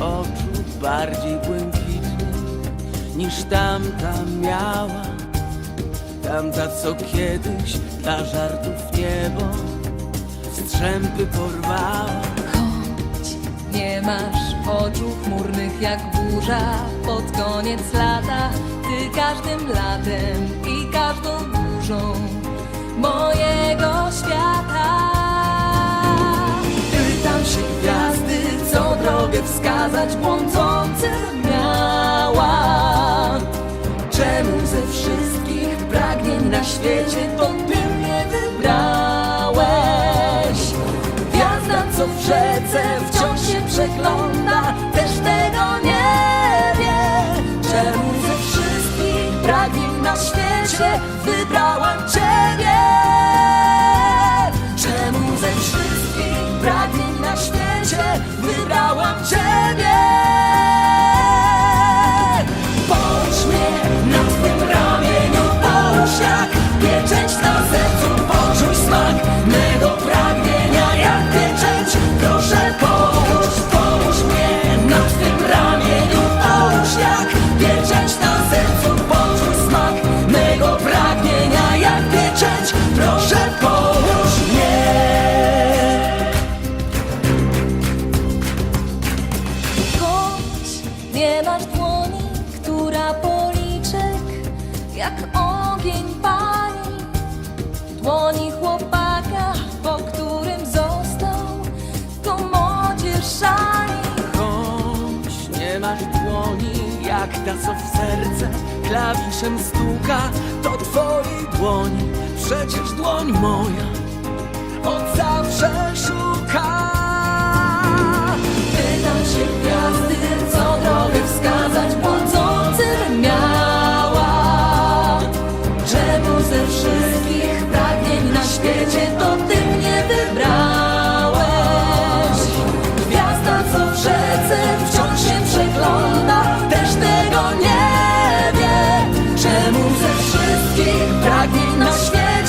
oczu bardziej błękitnych niż tamta miała. Tamta, co kiedyś dla żartów niebo strzępy porwała. Chodź, nie masz oczu chmurnych jak burza pod koniec lata. Ty każdym latem i drogę wskazać błądzącym miała. Czemu ze wszystkich pragnień na świecie to ty mnie wybrałeś? Gwiazda, co w rzece wciąż się przegląda, też tego nie wie. Czemu ze wszystkich pragnień na świecie wybrałam Ciebie? Pieczęć na sercu, poczuj smak mego pragnienia jak pieczęć. Proszę połóż mnie. Choć nie masz dłoni, która policzek jak ogień pali. Dłoni chłopaka, po którym został w komodzie szali. Choć nie masz dłoni, jak ta, co w serce klawiszem stuka, to twojej dłoni, przecież dłoń moja od zawsze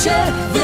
nie